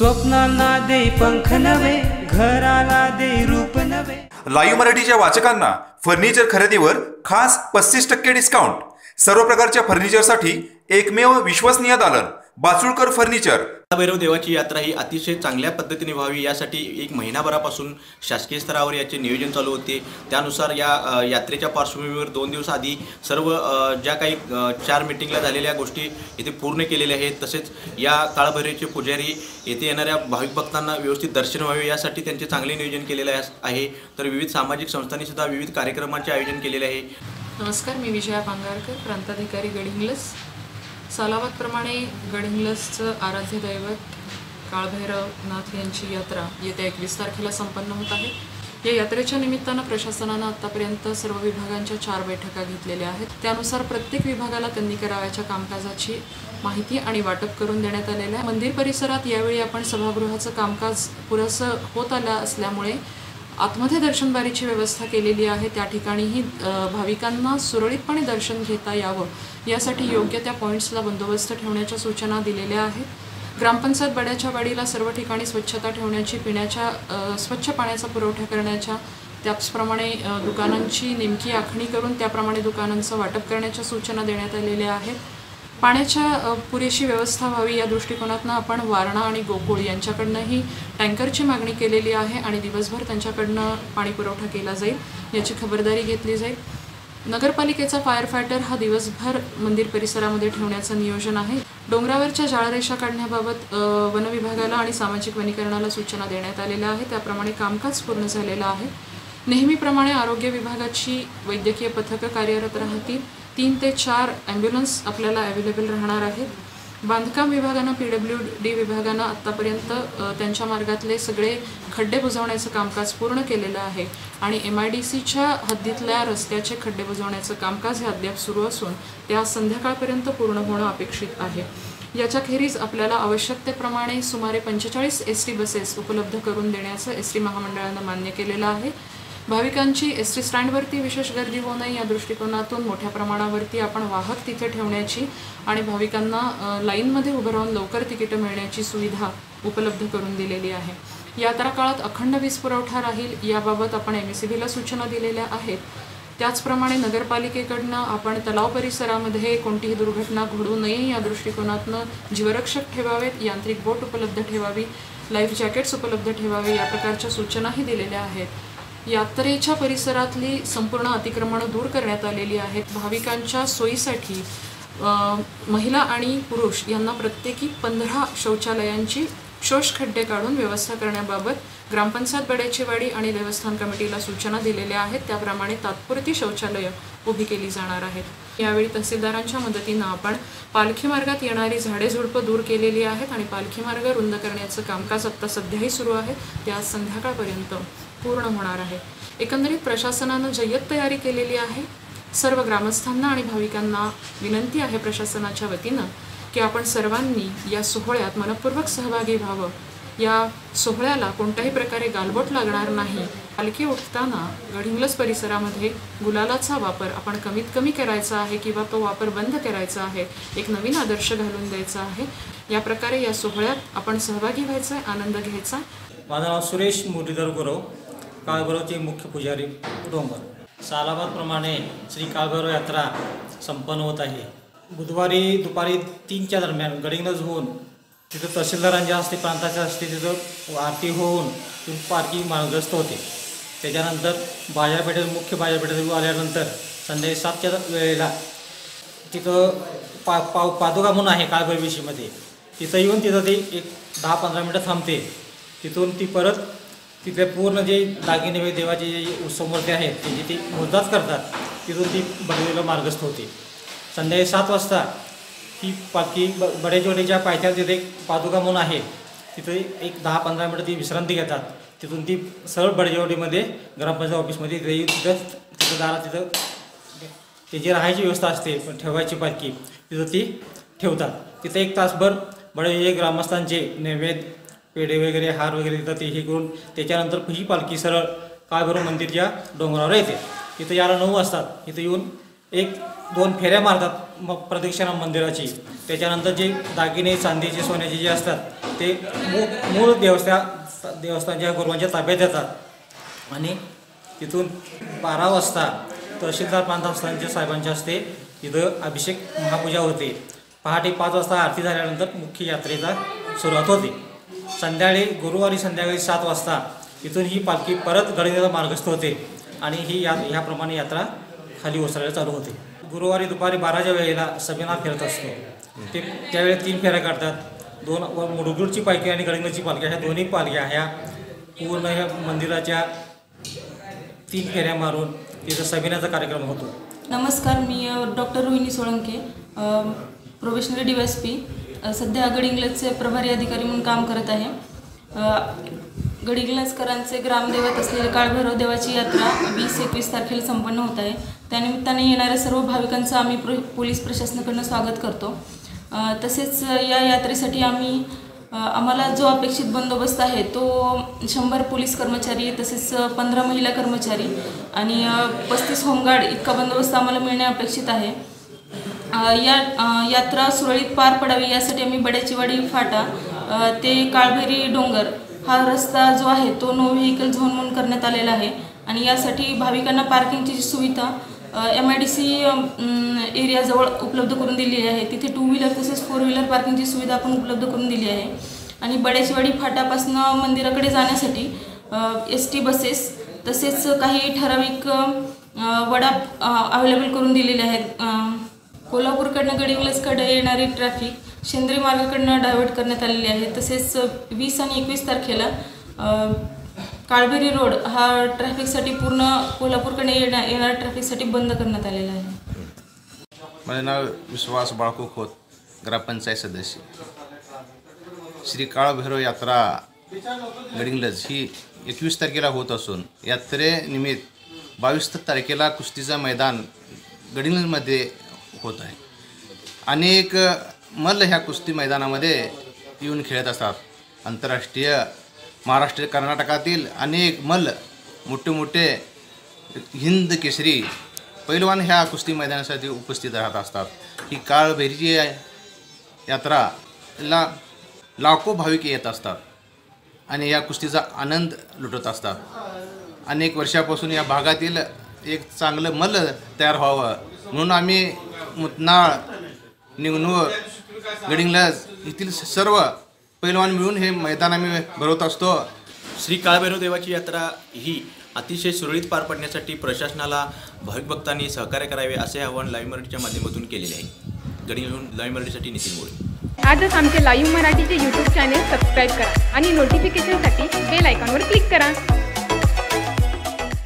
स्वप्नांना दे पंख नवे घराला दे रूप नवे लाईव्ह मराठीच्या वाचकांना फर्निचर खरेदीवर खास पस्तीस टक्के डिस्काउंट सर्व प्रकारच्या फर्निचरसाठी एकमेव विश्वसनीय दालन. बाचुळकर फर्निचर. भैरव देवाची यात्रा ही अतिशय चांगल्या पद्धतीने व्हावी यासाठी एक महिनाभरापासून शासकीय स्तरावर याचे नियोजन चालू होते. त्यानुसार या यात्रेच्या पार्श्वभूमीवर दोन दिवस आधी सर्व ज्या काही चार मिटिंगला झालेल्या गोष्टी इथे पूर्ण केलेल्या आहेत. तसेच या काळभैरवचे पुजारी येथे येणाऱ्या भाविक भक्तांना व्यवस्थित दर्शन व्हावे यासाठी त्यांचे चांगले नियोजन केलेले आहे- आहे. तर विविध सामाजिक संस्थांनी सुद्धा विविध कार्यक्रमांचे आयोजन केलेले आहे. नमस्कार मी विजया पांगारकर प्रांताधिकारी गडिंग्लस सालावादप्रमाणे गडिंग्लसचं आराध्य दैवत काळभैरवनाथ यांची यात्रा येत्या एकवीस तारखेला संपन्न होत आहे. या यात्रेच्या निमित्तानं प्रशासनानं आतापर्यंत सर्व विभागांच्या चार बैठका घेतलेल्या आहेत. त्यानुसार प्रत्येक विभागाला त्यांनी करावयाच्या कामकाजाची माहिती आणि वाटप करून देण्यात आलेलं आहे. मंदिर परिसरात यावेळी आपण सभागृहाचं कामकाज पुरेसं होत आलं असल्यामुळे आतमध्ये दर्शनबारीची व्यवस्था केलेली आहे. त्या ठिकाणीही भाविकांना सुरळीतपणे दर्शन घेता यावं. यासाठी योग्य त्या पॉईंट्सला बंदोबस्त ठेवण्याच्या सूचना दिलेल्या आहेत. ग्रामपंचायत बड्याच्या वाडीला सर्व ठिकाणी स्वच्छता ठेवण्याची पिण्याच्या स्वच्छ पाण्याचा पुरवठा करण्याच्या त्याचप्रमाणे दुकानांची नेमकी आखणी करून त्याप्रमाणे दुकानांचं वाटप करण्याच्या सूचना देण्यात आलेल्या आहेत. पाण्याच्या पुरेशी व्यवस्था व्हावी या दृष्टिकोनातनं आपण वारणा आणि गोकुळ यांच्याकडनंही टँकरची मागणी केलेली आहे आणि दिवसभर त्यांच्याकडनं पाणी पुरवठा केला जाईल याची खबरदारी घेतली जाईल. नगरपालिकेचा फायर फायटर हा दिवसभर मंदिर परिसरामध्ये ठेवण्याचं नियोजन आहे. डोंगरावरच्या जाळरेषा काढण्याबाबत वनविभागाला आणि सामाजिक वनीकरणाला सूचना देण्यात आलेल्या आहे त्याप्रमाणे कामकाज पूर्ण झालेलं आहे. नेहमीप्रमाणे आरोग्य विभागाची वैद्यकीय पथकं कार्यरत राहतील. तीन ते चार ॲम्ब्युलन्स आपल्याला अवेलेबल राहणार आहेत. बांधकाम विभागानं पी डब्ल्यू डी विभागानं आत्तापर्यंत त्यांच्या मार्गातले सगळे खड्डे बुजवण्याचं कामकाज पूर्ण केलेलं आहे. आणि एम आय डी सीच्या हद्दीतल्या रस्त्याचे खड्डे बुजवण्याचं कामकाज हे अद्याप सुरू असून ते आज संध्याकाळपर्यंत पूर्ण होणं अपेक्षित आहे. याच्याखेरीज आपल्याला आवश्यकतेप्रमाणे सुमारे पंचेचाळीस एस टी बसेस उपलब्ध करून देण्याचं एस टी महामंडळानं मान्य केलेलं आहे. भाविकांची एस टी स्टँडवरती विशेष गर्दी होऊ नये या दृष्टिकोनातून मोठ्या प्रमाणावरती आपण वाहक तिथे ठेवण्याची आणि भाविकांना लाईनमध्ये उभं राहून लवकर तिकीटं मिळण्याची सुविधा उपलब्ध करून दिलेली आहे. यात्रा काळात अखंड वीज पुरवठा राहील याबाबत आपण एम एस सी बीला सूचना दिलेल्या आहेत. त्याचप्रमाणे नगरपालिकेकडनं आपण तलाव परिसरामध्ये कोणतीही दुर्घटना घडू नये या दृष्टिकोनातनं जीवरक्षक ठेवावेत यांत्रिक बोट उपलब्ध ठेवावी लाईफ जॅकेट्स उपलब्ध ठेवावे या प्रकारच्या सूचनाही दिलेल्या आहेत. यात्रेच्या परिसरातली संपूर्ण अतिक्रमणं दूर करण्यात आलेली आहेत. भाविकांच्या सोयीसाठी महिला आणि पुरुष यांना प्रत्येकी पंधरा शौचालयांची शोष खड्डे काढून व्यवस्था करण्याबाबत ग्रामपंचायत बडेचीवाडी आणि देवस्थान कमिटीला सूचना दिलेल्या आहेत. त्याप्रमाणे तात्पुरती शौचालयं उभी केली जाणार आहेत. यावेळी तहसीलदारांच्या मदतीनं आपण पालखी मार्गात येणारी झाडे झुडपं दूर केलेली आहेत आणि पालखी मार्ग रुंद करण्याचं कामकाज आत्ता सध्याही सुरू आहे. ते आज संध्याकाळपर्यंत पूर्ण होणार आहे. एकंदरीत प्रशासनानं जय्यत तयारी केलेली आहे. सर्व ग्रामस्थांना आणि भाविकांना विनंती आहे प्रशासनाच्या वतीनं की आपण सर्वांनी या सोहळ्यात मनपूर्वक सहभागी व्हावं. या सोहळ्याला कोणत्याही प्रकारे गालबोट लागणार नाही. पालखी उठताना गडिंग्लज परिसरामध्ये गुलालाचा वापर आपण कमीत कमी करायचा आहे किंवा तो वापर बंद करायचा आहे एक नवीन आदर्श घालून द्यायचा आहे. या प्रकारे या सोहळ्यात आपण सहभागी व्हायचा आहे आनंद घ्यायचा. माझं नाव सुरेश मुरलीधर गुरव काळभैरवचे मुख्य पुजारी डोंगर. सालाबादप्रमाणे श्री काळभैरव यात्रा संपन्न होत आहे. बुधवारी दुपारी तीनच्या दरम्यान गडिंगज होऊन तिथं तहसीलदारांच्या हस्ते प्रांताच्या हस्ते तिथं आरती होऊन तिथून पार्किंग मार्गस्थ होते. त्याच्यानंतर बाजारपेठेत मुख्य बाजारपेठेत आल्यानंतर संध्याकाळी सातच्या वेळेला तिथं पा पाव पादुका म्हणून आहे काळभैरवीशीमध्ये तिथं येऊन तिथं ती एक दहा पंधरा मिनटं थांबते. तिथून ती परत तिथे पूर्ण जे दागिने देवाचे जे उत्सवमूर्ती आहेत त्यांची ती मोजदाच करतात. तिथून ती बडवेला मार्गस्थ होते. संध्याकाळी सात वाजता ती पालखी ब बड्याचोडीच्या पायथ्यात तिथे एक पादुका म्हणून आहे तिथे एक दहा पंधरा मिनटं ती विश्रांती घेतात. तिथून ती सरळ बडजेवडीमध्ये ग्रामपंचायत ऑफिसमध्ये तिथे तिथं तिथं दारात तिथं त्याची राहायची व्यवस्था असते पण ठेवायची पालखी तिथं ती ठेवतात. तिथं एक तासभर बडे ग्रामस्थांचे नैवेद्य पेढे वगैरे हार वगैरे देतात ते हे करून त्याच्यानंतर ही पालखी सरळ काळभैरव मंदिरच्या डोंगरावर येते. तिथं याला नऊ वाजतात. इथं येऊन एक दोन फेऱ्या मारतात मग प्रदक्षिणा मंदिराची. त्याच्यानंतर जे दागिने चांदीचे सोन्याचे जे असतात ते मूळ मूळ देवस्था देवस्थानच्या गुरुवांच्या ताब्यात येतात आणि तिथून बारा वाजता तहसीलदार प्रांतांच्या साहेबांच्या हस्ते इथं अभिषेक महापूजा होते. पहाटे पाच वाजता आरती झाल्यानंतर मुख्य यात्रेला सुरुवात होते. संध्याकाळी गुरुवारी संध्याकाळी सात वाजता इथून ही पालखी परत गडीला मार्गस्थ होते. आणि ही या ह्याप्रमाणे यात्रा खाली ओसरायला चालू होते. गुरुवारी दुपारी बाराच्या वेळेला सबिना फिरत असतो. ते त्यावेळेस तीन फेऱ्या काढतात. दोन व मुडगुडची पालखी आणि गडिंगची पालखी ह्या दोन्ही पालख्या ह्या पूर्ण ह्या मंदिराच्या तीन फेऱ्या मारून तिथं सबिनाचा कार्यक्रम होतो. नमस्कार मी doctor Rohini Solanke professional D S P सध्या गडिंग्लजचे प्रभारी अधिकारी म्हणून काम करत आहे. अ, ग्रामदैवत असलेले काळभैरव देवाची यात्रा वीस एकवीस तारखेला संपन्न होत आहे. त्यानिमित्ताने येणाऱ्या सर्व भाविकांचं आम्ही प्र पोलीस प्रशासनाकडनं स्वागत करतो. तसेच या यात्रेसाठी आम्ही आम्हाला जो अपेक्षित बंदोबस्त आहे तो शंभर पोलीस कर्मचारी तसेच पंधरा महिला कर्मचारी आणि पस्तीस होमगार्ड इतका बंदोबस्त आम्हाला मिळणे अपेक्षित आहे. या यात्रा सुरळीत पार पडावी यासाठी आम्ही बड्याचीवाडी फाटा ते काळभैरी डोंगर हा रस्ता जो आहे तो नो व्हेकल झोन म्हणून करण्यात आलेला आहे. आणि यासाठी भाविकांना पार्किंगची जी सुविधा एम आय डी सी एरियाजवळ उपलब्ध करून दिलेली आहे. तिथे टू व्हीलर तसेच फोर व्हीलर पार्किंगची सुविधा आपण उपलब्ध करून दिली आहे. आणि बडेशवाडी फाटापासनं मंदिराकडे जाण्यासाठी एस टी बसेस तसेच काही ठराविक वडा अवेलेबल करून दिलेले आहेत. कोल्हापूरकडनं गडिंग्लजकडे येणारी ट्रॅफिक शेंद्री मार्गाकडनं डायव्हर्ट करण्यात आलेली आहे. तसेच वीस आणि एकवीस तारखेला काळभेरी रोड हा ट्रॅफिकसाठी पूर्ण कोल्हापूरकडे येण्या येणाऱ्या ट्रॅफिकसाठी बंद करण्यात आलेला आहे. माझे नाव विश्वास बाळकू खोत ग्रामपंचायत सदस्य. श्री काळभैरव यात्रा गडिंगलज ही एकवीस तारखेला होत असून यात्रेनिमित्त बावीस तारखेला कुस्तीचं मैदान गडिंगलजमध्ये होत आहे. अनेक मल्ल ह्या कुस्ती मैदानामध्ये येऊन खेळत असतात. आंतरराष्ट्रीय महाराष्ट्र कर्नाटकातील अनेक मल्ल मोठे मोठे हिंद केसरी पैलवान ह्या कुस्ती मैदानासाठी उपस्थित राहत असतात. ही काळभैरीची यात्राला लाखो भाविक येत असतात आणि या कुस्तीचा आनंद लुटत असतात. अनेक वर्षापासून या भागातील एक चांगलं मल्ल तयार व्हावं म्हणून आम्ही मुतनाळ निगनूर गडिंग्लज येथील सर्व पैलवान मिळून हे मैदान आम्ही भरवत असतो. श्री काळभैरव देवाची यात्रा ही अतिशय सुरळीत पार पडण्यासाठी प्रशासनाला भाविक भक्तांनी सहकार्य करावे असे आवाहन लाईव्ह मराठीच्या माध्यमातून केलेले आहे. गडिंगहून लाईव्ह मराठीसाठी नितीन मोळे आजच आमचे लाईव्ह मराठीचे यूट्यूब चॅनेल सबस्क्राईब करा आणि नोटिफिकेशनसाठी बेल आयकॉनवर क्लिक करा.